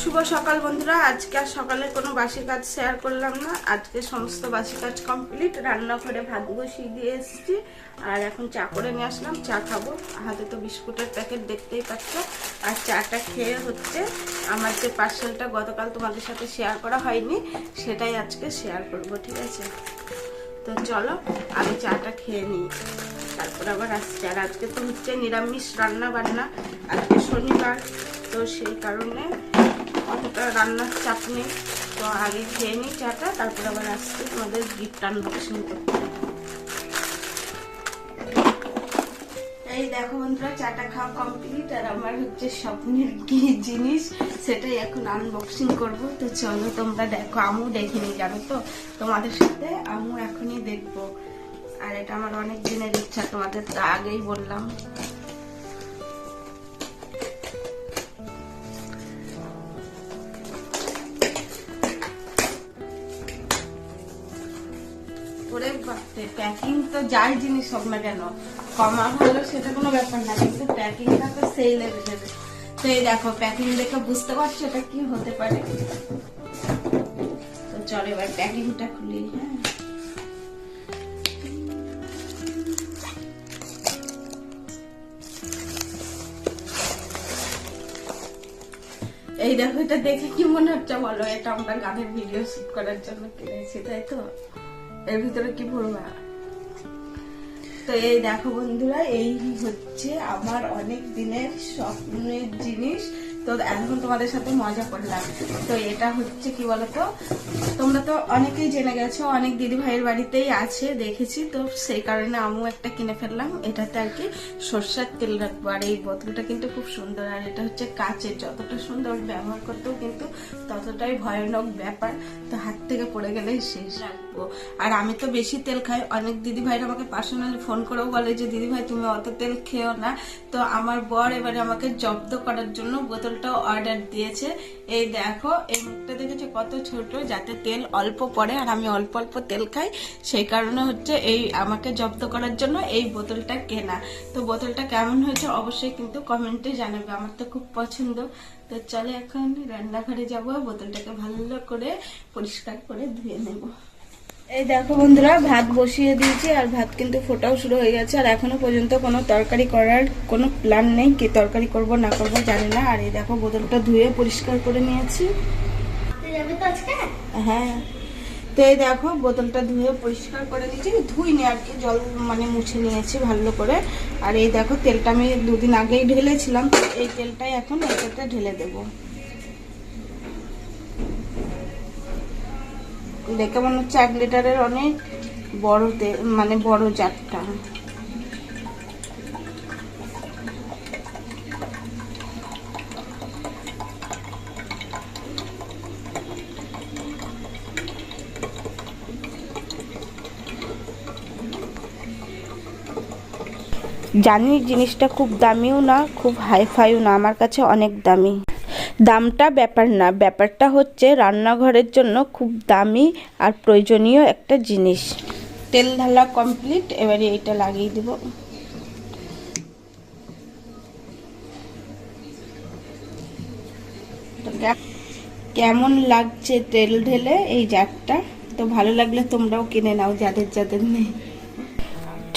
শুভ সকাল বন্ধুরা। আজকে আর সকালে কোনো বাসি কাজ শেয়ার করলাম না। আজকে সমস্ত বাসি কাজ কমপ্লিট রান্নাঘরে ভাত বসিয়ে দিয়ে এসেছি। আর এখন চা করে নিয়ে আসলাম। চা খাব। হাতে তো বিস্কুটের প্যাকেট দেখতেই পাচ্ছ। আর চাটা খেয়ে হচ্ছে আমার যে পার্সেলটা গতকাল তোমাদের সাথে শেয়ার করা হয়নি, সেটাই আজকে শেয়ার করব, ঠিক আছে? তো চলো, আমি চাটা খেয়ে নিই। তারপর আবার আসছি। আর আজকে তো হচ্ছে নিরামিষ রান্না বান্না আজকে শনিবার। তো সেই কারণে অতটা রান্নার চাপ নেই। তো আগে খেয়ে নিই চাটা, তারপর আবার আসছি তোমাদের গিফট আনবক্সিং করতে। এই দেখো বন্ধুরা, চাটা খাওয়া কমপ্লিট আর আমার হচ্ছে স্বপ্নের কি জিনিস সেটাই এখন আনবক্সিং করব। তো চলো তোমরা দেখো আমু দেখিনি জানো তো? তোমাদের সাথে আমু এখনই দেখব। আর এটা আমার অনেক দিনের ইচ্ছা, তোমাদের তো আগেই বললাম। প্যাকিং তো যাই জিনিস হোক না কেন, কমা সেটা কোনো ব্যাপার না, কিন্তু প্যাকিংটা তো সেই তো এই দেখো প্যাকিং দেখে বুঝতে পারছ এটা কি হতে পারে? তো চলো এবার প্যাকিংটা খুলি হ্যাঁ। এই দেখো, এটা দেখে কি মনে হচ্ছে বলো? এটা আমরা গানের ভিডিও শুট করার জন্য কিনেছি, তাই তো? এর ভিতরে কি ভরবা তো এই দেখো বন্ধুরা, এই হচ্ছে আমার অনেক দিনের স্বপ্নের জিনিস। তো এখন তোমাদের সাথে মজা করলাম। তো এটা হচ্ছে কি বলতো? তোমরা তো অনেকেই জেনে গেছো, অনেক দিদি ভাইয়ের বাড়িতেই আছে, দেখেছি। তো সেই কারণে আমিও একটা কিনে ফেললাম। এটাতে আর কি সর্ষার তেল রাখব। আর এই বোতলটা কিন্তু খুব সুন্দর। আর এটা হচ্ছে কাচের। যতটা সুন্দর ব্যবহার করতেও কিন্তু ততটাই ভয়ানক ব্যাপার। তো হাত থেকে পড়ে গেলেই শেষ। রাখব আর আমি তো বেশি তেল খাই। অনেক দিদি ভাইরা আমাকে পার্সোনালি ফোন করেও বলে যে দিদি ভাই তুমি অত তেল খেও না। তো আমার বর এবারে আমাকে জব্দ করার জন্য বোতলটাও অর্ডার দিয়েছে। এই দেখো, এই মুখটা দেখেছ? কত ছোট, যাতে তেল অল্প পড়ে। আর আমি অল্প অল্প তেল খাই। সেই কারণে হচ্ছে এই আমাকে জব্দ করার জন্য এই বোতলটা কেনা। তো বোতলটা কেমন হয়েছে অবশ্যই কিন্তু কমেন্টে জানাবে। আমার তো খুব পছন্দ। তো চলে এখন রান্নাঘরে যাব। বোতলটাকে ভালো করে পরিষ্কার করে ধুয়ে নেব। এই দেখো বন্ধুরা, ভাত বসিয়ে দিয়েছি আর ভাত কিন্তু ফোটাও শুরু হয়ে গেছে। আর এখনও পর্যন্ত কোনো তরকারি করার কোনো প্ল্যান নেই, কি তরকারি করব, না করব, জানি না। আর এই দেখো বোতলটা ধুয়ে পরিষ্কার করে নিয়েছি। হ্যাঁ। তো এই দেখো, বোতলটা ধুয়ে পরিষ্কার করে নিয়েছি। ধুইনি আর কি, জল মানে মুছে নিয়েছি ভালো করে। আর এই দেখো, তেলটা আমি দুদিন আগেই ঢেলেছিলাম এই তেলটাই এখন এটাতে ঢেলে দেবো। দেখে মনে হচ্ছে এক লিটারের অনেক বড় তেল মানে বড় জারটা জানি জিনিসটা খুব দামিও না, খুব হাইফাইও না, আমার কাছে অনেক দামি। দামটা ব্যাপার না। ব্যাপারটা হচ্ছে রান্নাঘরের জন্য খুব দামি আর প্রয়োজনীয় একটা জিনিস। তেল ঢালা কমপ্লিট এবারে এটা লাগিয়ে দিব। কেমন লাগছে তেল ঢেলে এই জারটা? তো ভালো লাগলে তোমরাও কিনে নাও, যাদের যাদের নেই।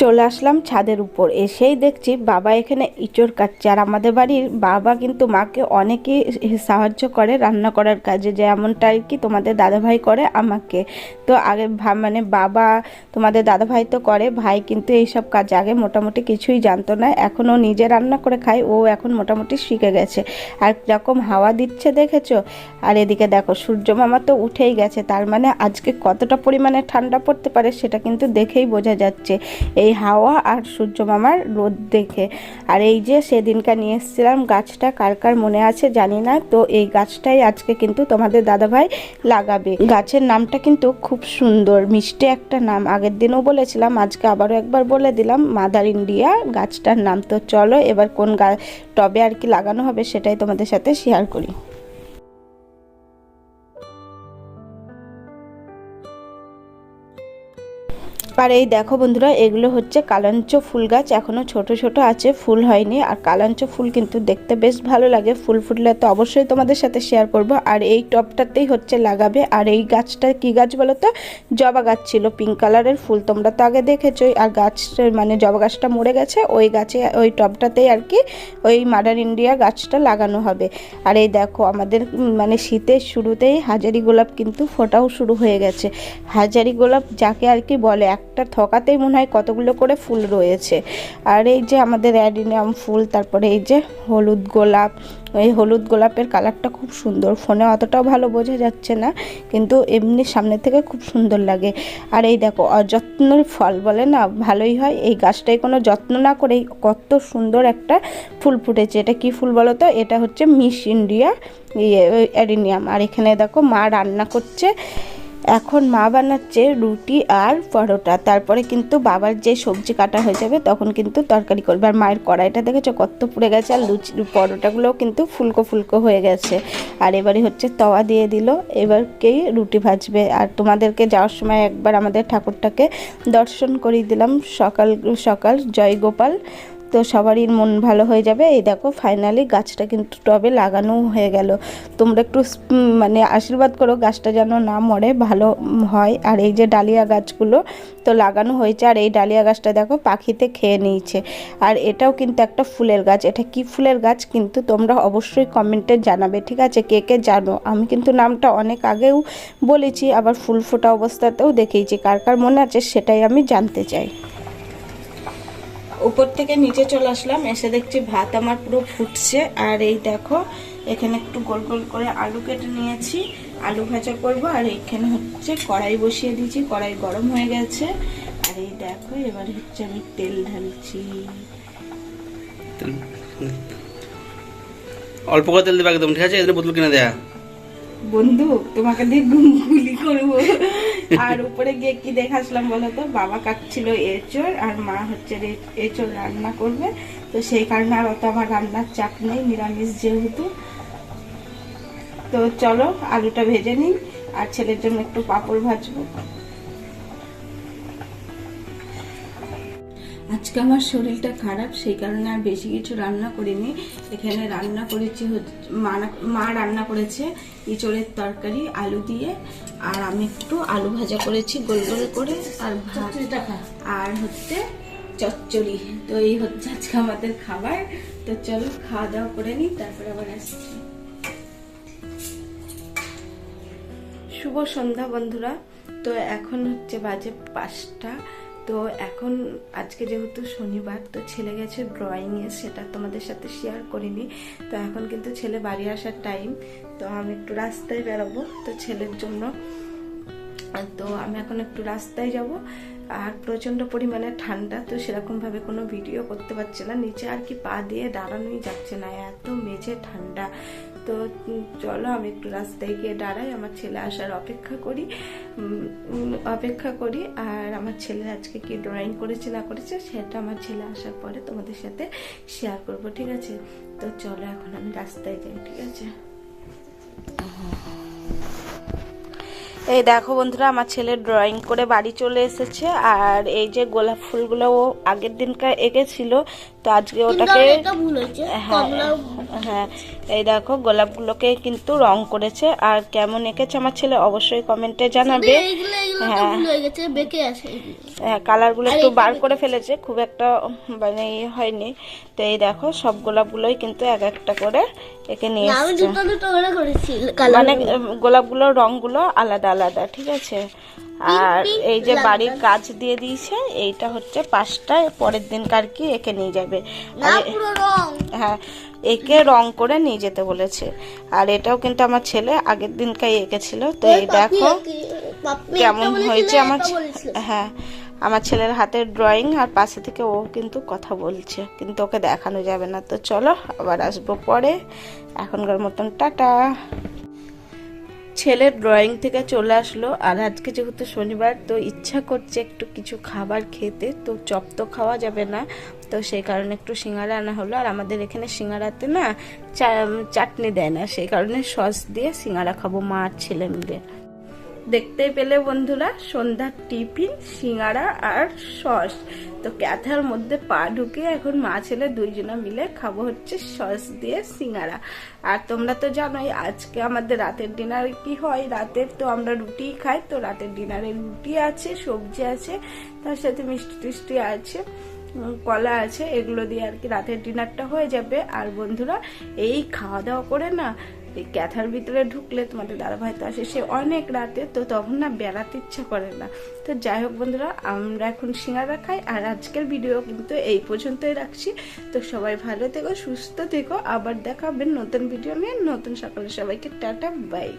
চলে আসলাম ছাদের উপর। এসেই দেখছি বাবা এখানে ইঁচড় কাটছে। আর আমাদের বাড়ির বাবা কিন্তু মাকে অনেকেই সাহায্য করে রান্না করার কাজে যেমনটা আর কি তোমাদের দাদাভাই করে আমাকে। তো আগে মানে বাবা তোমাদের দাদাভাই তো করে, ভাই কিন্তু এইসব কাজ আগে মোটামুটি কিছুই জানতো না। এখনও নিজে রান্না করে খায়, ও এখন মোটামুটি শিখে গেছে। আর যখন হাওয়া দিচ্ছে দেখেছ? আর এদিকে দেখো, সূর্য মামা তো উঠেই গেছে। তার মানে আজকে কতটা পরিমাণে ঠান্ডা পড়তে পারে সেটা কিন্তু দেখেই বোঝা যাচ্ছে। এই হাওয়া আর সূর্য মামার রোদ দেখে। আর এই যে সেদিনকার নিয়ে এসেছিলাম, গাছটা কার কার মনে আছে জানি না, তো এই গাছটাই আজকে কিন্তু তোমাদের দাদাভাই লাগাবে। গাছের নামটা কিন্তু খুব সুন্দর, মিষ্টি একটা নাম। আগের দিনও বলেছিলাম, আজকে আবারও একবার বলে দিলাম, মাদার ইন্ডিয়া গাছটার নাম। তো চলো এবার কোন গা টবে আর কি লাগানো হবে সেটাই তোমাদের সাথে শেয়ার করি। আর এই দেখো বন্ধুরা, এগুলো হচ্ছে কালাঞ্চ ফুল গাছ। এখনও ছোট ছোট আছে, ফুল হয়নি। আর কালাঞ্চ ফুল কিন্তু দেখতে বেশ ভালো লাগে। ফুল ফুটলে তো অবশ্যই তোমাদের সাথে শেয়ার করব। আর এই টবটাতেই হচ্ছে লাগাবে। আর এই গাছটা কি গাছ বলো তো? জবা গাছ ছিল পিঙ্ক কালারের ফুল তোমরা তো আগে দেখেছোই। আর গাছ মানে জবা গাছটা মরে গেছে, ওই গাছে, ওই টবটাতেই আর কি ওই মাদার ইন্ডিয়া গাছটা লাগানো হবে। আর এই দেখো, আমাদের মানে শীতের শুরুতেই হাজারি গোলাপ কিন্তু ফোটাও শুরু হয়ে গেছে। হাজারি গোলাপ যাকে আর কি বলে একটা থকাতেই মনে হয় কতগুলো করে ফুল রয়েছে। আর এই যে আমাদের অ্যাডিনিয়াম ফুল, তারপরে এই যে হলুদ গোলাপ, এই হলুদ গোলাপের কালারটা খুব সুন্দর। ফোনে অতটাও ভালো বোঝা যাচ্ছে না, কিন্তু এমনি সামনে থেকে খুব সুন্দর লাগে। আর এই দেখো, অযত্নর ফল বলে না, ভালোই হয়। এই গাছটাই কোনো যত্ন না করেই কত সুন্দর একটা ফুল ফুটেছে। এটা কি ফুল বলো তো? এটা হচ্ছে মিস ইন্ডিয়া ইয়ে অ্যাডিনিয়াম। আর এখানে দেখো মা রান্না করছে। এখন মা বানাচ্ছে রুটি আর পরোটা। তারপরে কিন্তু বাবার যে সবজি কাটা হয়ে যাবে, তখন কিন্তু তরকারি করবে। আর মায়ের কড়াইটা দেখেছ কত পুড়ে গেছে, আর লুচি, পরোটাগুলোও কিন্তু ফুলকো ফুলকো হয়ে গেছে। আর এবারে হচ্ছে তওয়া দিয়ে দিল এবারকেই রুটি ভাজবে। আর তোমাদেরকে যাওয়ার সময় একবার আমাদের ঠাকুরটাকে দর্শন করিয়ে দিলাম। সকাল সকাল জয় গোপাল। তো সবারই মন ভালো হয়ে যাবে। এই দেখো ফাইনালি গাছটা কিন্তু টবে লাগানো হয়ে গেল। তোমরা একটু মানে আশীর্বাদ করো, গাছটা যেন না মরে, ভালো হয়। আর এই যে ডালিয়া গাছগুলো তো লাগানো হয়েছে, আর এই ডালিয়া গাছটা দেখো পাখিতে খেয়ে নিয়েছে। আর এটাও কিন্তু একটা ফুলের গাছ। এটা কি ফুলের গাছ কিন্তু তোমরা অবশ্যই কমেন্টে জানাবে, ঠিক আছে? কে কে জানো? আমি কিন্তু নামটা অনেক আগেও বলেছি, আবার ফুল ফোটা অবস্থাতেও দেখিয়েছি কার কার মনে আছে সেটাই আমি জানতে চাই। উপর থেকে নিচে চলে আসলাম এসে দেখছি ভাত আমার পুরো ফুটছে। আর এই দেখো এখানে একটু গোল গোল করে আলু কেটে নিয়েছি। আলু ভাজা করব আর এখানে হচ্ছে কড়াই বসিয়ে দিয়েছি কড়াই গরম হয়ে গেছে। আর এই দেখো এবার হচ্ছে আমি তেল ঢালছি। অল্প করে তেল দেবে একদম ঠিক আছে? এদের বোতল কিনে দেয়া। বন্ধু তোমাকে দিয়ে গুলি করব। আর উপরে গিয়ে কি দেখে আসলাম বলো তো বাবা কাটছিল এঁচড় আর মা হচ্ছে এঁচড় রান্না করবে। তো সেই কারণে আর অত আমার রান্নার চাপ নেই, নিরামিষ যেহেতু। তো চলো, আলুটা ভেজে নিই আর ছেলের জন্য একটু পাঁপড় ভাজবো। আজকে আমার শরীরটা খারাপ সেই কারণে আর বেশি কিছু রান্না করিনি। এখানে রান্না করেছি মা রান্না করেছে ইঁচড়ের তরকারি আলু দিয়ে। আর আমি একটু আলু ভাজা করেছি গোল গোল করে আর আর হচ্ছে চচ্চড়ি। তো এই হচ্ছে আজকে আমাদের খাবার। তো চলো খাওয়া দাওয়া করে নিই তারপরে আবার আসছি। শুভ সন্ধ্যা বন্ধুরা। তো এখন হচ্ছে বাজে পাঁচটা। তো এখন আজকে যেহেতু শনিবার, তো ছেলে গেছে ড্রয়িংয়ে সেটা তোমাদের সাথে শেয়ার করিনি। তো এখন কিন্তু ছেলে বাড়ি আসার টাইম তো আমি একটু রাস্তায় বেরোবো, তো ছেলের জন্য। তো আমি এখন একটু রাস্তায় যাব, আর প্রচণ্ড পরিমাণে ঠান্ডা, তো সেরকমভাবে কোনো ভিডিও করতে পারছি না। নিচে আর কি পা দিয়ে দাঁড়ানোই যাচ্ছে না, এত মেঝে ঠান্ডা। তো চলো আমি একটু রাস্তায় গিয়ে দাঁড়াই, আমার ছেলে আসার অপেক্ষা করি। অপেক্ষা করি, আর আমার ছেলে আজকে কি ড্রয়িং করেছে না করেছে সেটা আমার ছেলে আসার পরে তোমাদের সাথে শেয়ার করব, ঠিক আছে? তো চলো এখন আমি রাস্তায় যাই, ঠিক আছে? এই দেখো বন্ধুরা আমার ছেলে ড্রয়িং করে বাড়ি চলে এসেছে। আর এই যে গোলাপ ফুলগুলো ও আগের দিনকার এঁকেছিল তো আজকে ওটাকে হ্যাঁ হ্যাঁ এই দেখো গোলাপগুলোকে কিন্তু রং করেছে। আর কেমন এঁকেছে আমার ছেলে অবশ্যই কমেন্টে জানাবে। হ্যাঁ। হ্যাঁ কালারগুলো একটু বার করে ফেলেছে খুব একটা মানে ইয়ে হয়নি। তো এই দেখো সব গোলাপগুলোই কিন্তু এক একটা করে এঁকে নিয়ে মানে গোলাপগুলোর রংগুলো আলাদা আলাদা ঠিক আছে? আর এই যে বাড়ির কাজ দিয়ে দিয়েছে এইটা হচ্ছে পাঁচটায় পরের দিন কার কি একে নিয়ে যাবে। আর হ্যাঁ একে রং করে নিয়ে যেতে বলেছে। আর এটাও কিন্তু আমার ছেলে আগের দিনকাই এঁকেছিল তো এই দেখো কেমন হয়েছে আমার হ্যাঁ আমার ছেলের হাতের ড্রয়িং আর পাশে থেকে ও কিন্তু কথা বলছে কিন্তু ওকে দেখানো যাবে না। তো চলো আবার আসব পরে। এখনকার মতন টাটা। ছেলের ড্রয়িং থেকে চলে আসলো। আর আজকে যেহেতু শনিবার, তো ইচ্ছা করছে একটু কিছু খাবার খেতে। তো চপ তো খাওয়া যাবে না। তো সেই কারণে একটু সিঙ্গারা আনা হলো। আর আমাদের এখানে সিঙ্গারাতে না চাটনি দেয় না। সেই কারণে সস দিয়ে সিঙ্গারা খাব মা আর ছেলে মিলে। দেখতেই পেলে বন্ধুরা, সন্ধ্যার টিফিন, সিঙ্গারা আর সস। তো ক্যাথার মধ্যে পা ঢুকে এখন মা ছেলে দুইজনা মিলে খাব হচ্ছে সস দিয়ে সিঙ্গারা। আর তোমরা তো জানোই, আজকে আমাদের রাতের ডিনার কি হয়? রাতের তো আমরা রুটি খাই, তো রাতের ডিনারে রুটি আছে, সবজি আছে, তার সাথে মিষ্টি টিষ্টি আছে কলা আছে, এগুলো দিয়ে আর কি রাতের ডিনারটা হয়ে যাবে। আর বন্ধুরা, এই খাওয়া দাওয়া করে না এই ক্যাথার ভিতরে ঢুকলে তোমাদের দাদা ভাই তো আসে, সে অনেক রাতে তো তখন না বেড়াতে ইচ্ছা করে না। তো যাই হোক বন্ধুরা, আমরা এখন সিঙ্গারা খাই, আর আজকের ভিডিও কিন্তু এই পর্যন্তই রাখছি। তো সবাই ভালো থেকো, সুস্থ থেকো, আবার দেখা হবে নতুন ভিডিও নিয়ে। নতুন সকালে সবাইকে টাটা বাই